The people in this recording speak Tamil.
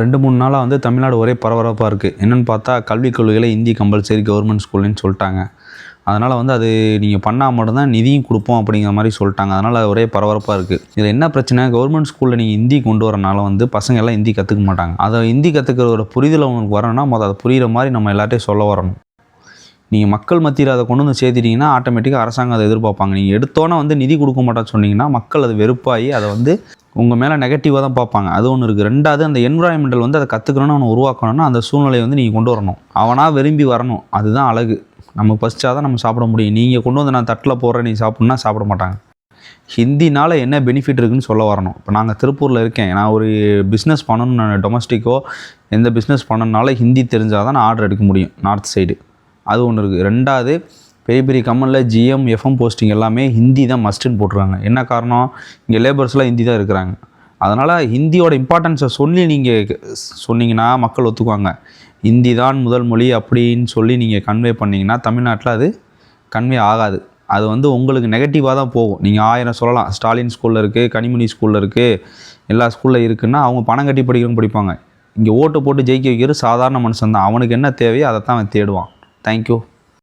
ரெண்டு மூணு நாளாக வந்து தமிழ்நாடு ஒரே பரபரப்பாக இருக்குது என்னென்னு பார்த்தா கல்விக் கொள்கையில் ஹிந்தி கம்பல்சரி கவர்மெண்ட் ஸ்கூல்னு சொல்லிட்டாங்க. அதனால் வந்து அது நீங்கள் பண்ணால் மட்டும்தான் நிதியும் கொடுப்போம் அப்படிங்கிற மாதிரி சொல்லிட்டாங்க. அதனால் ஒரே பரபரப்பாக இருக்குது இதில் என்ன பிரச்சனை? கவர்மெண்ட் ஸ்கூலில் நீங்கள் ஹிந்தி கொண்டு வரனால வந்து பசங்க எல்லாம் ஹிந்தி கற்றுக்க மாட்டாங்க. அதை ஹிந்தி கற்றுக்கிறதோட புரிதல் அவங்களுக்கு வரணும்னா முதல் அதை புரிகிற மாதிரி நம்ம எல்லார்ட்டையும் சொல்ல வரணும். நீங்கள் மக்கள் மத்தியில் அதை கொண்டு வந்து சேர்த்துட்டிங்கன்னா ஆட்டோமேட்டிக்காக அரசாங்கம் அதை எதிர்பார்ப்பாங்க. நீங்கள் எடுத்தோன்னே வந்து நிதி கொடுக்க மாட்டேன்னு சொன்னீங்கன்னா மக்கள் அது வெறுப்பாகி அதை வந்து உங்கள் மேலே நெகட்டிவாக தான் பார்ப்பாங்க. அது ஒன்று இருக்குது ரெண்டாவது அந்த என்விரான்மெண்டல் வந்து அதை கற்றுக்கணும்னு அவனை உருவாக்கணும்னா அந்த சூழ்நிலையை வந்து நீங்கள் கொண்டு வரணும். அவனாக விரும்பி வரணும். அதுதான் அழகு. நம்ம பசிச்சா தான் நம்ம சாப்பிட முடியும். நீங்கள் கொண்டு வந்து நான் தட்டில் போடுறேன் நீ சாப்பிட்ணுன்னா சாப்பிட மாட்டாங்க. ஹிந்தினால் என்ன பெனிஃபிட் இருக்குதுன்னு சொல்ல வரணும். இப்போ நாங்கள் திருப்பூரில் இருக்கேன். நான் ஒரு பிஸ்னஸ் பண்ணணும் நான் டொமஸ்டிக்கோ எந்த பிஸ்னஸ் பண்ணணுனால ஹிந்தி தெரிஞ்சால் தான் நான் ஆர்டர் எடுக்க முடியும். நார்த் சைடு அது ஒன்று இருக்குது ரெண்டாவது பெரிய பெரிய கம்பெனியில் ஜிஎம் எஃப்எம் போஸ்டிங் எல்லாமே ஹிந்தி தான் மஸ்ட்டுன்னு போட்டுருக்காங்க. என்ன காரணம்? இங்கே லேபர்ஸ்லாம் ஹிந்தி தான் இருக்கிறாங்க. அதனால் ஹிந்தியோட இம்பார்ட்டன்ஸை சொல்லி நீங்கள் சொன்னீங்கன்னா மக்கள் ஒத்துக்குவாங்க. ஹிந்தி தான் முதல் மொழி அப்படின்னு சொல்லி நீங்கள் கன்வே பண்ணிங்கன்னா தமிழ்நாட்டில் அது கன்வே ஆகாது. அது வந்து உங்களுக்கு நெகட்டிவாக தான் போகும். நீங்கள் ஆயிரம் சொல்லலாம். ஸ்டாலின் ஸ்கூலில் இருக்குது கனிமொழி ஸ்கூலில் இருக்குது எல்லா ஸ்கூலில் இருக்குன்னா அவங்க பணம் கட்டி படிக்கிறவங்க படிப்பாங்க. இங்கே ஓட்டு போட்டு ஜெயிக்க வைக்கிற சாதாரண மனுஷன் தான் அவனுக்கு என்ன தேவையோ அதை தான் அவன் தேடுவான். தேங்க்யூ